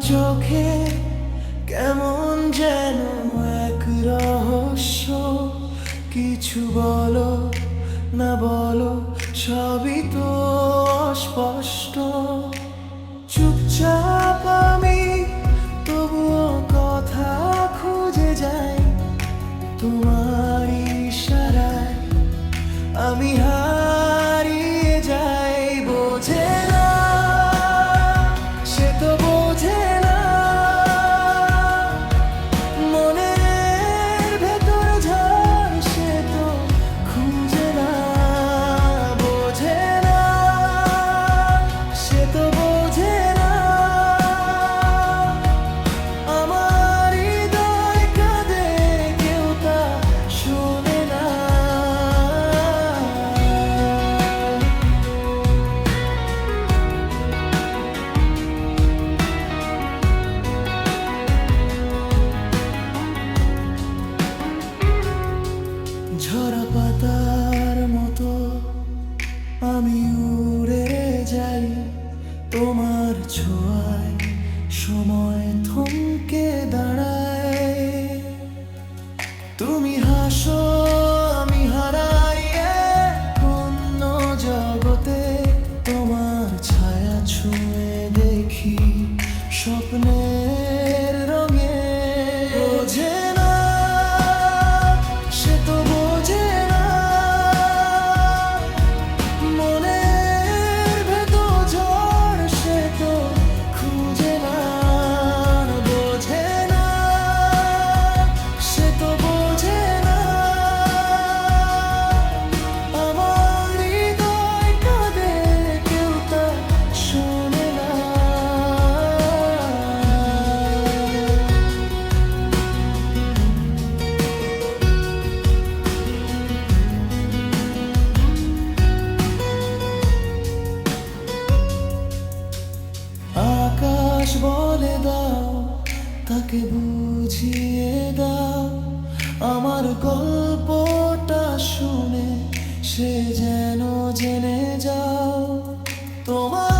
চোখে কেমন যেন এক রহস্য। কিছু বলো, না বলো, সবই তো অস্পষ্ট। চুপচাপ আমি তবুও কথা খুঁজে যাই। তোমার থমকে দাঁড়ায়। তুমি হাসো আমি হারাই অন্য জগতে। তোমার ছায়া ছুঁয়ে দেখি স্বপ্নের বলে দাও তাকে বুঝিয়ে দাও। আমার গল্পটা শুনে সে যেন জেনে যাও। তোমার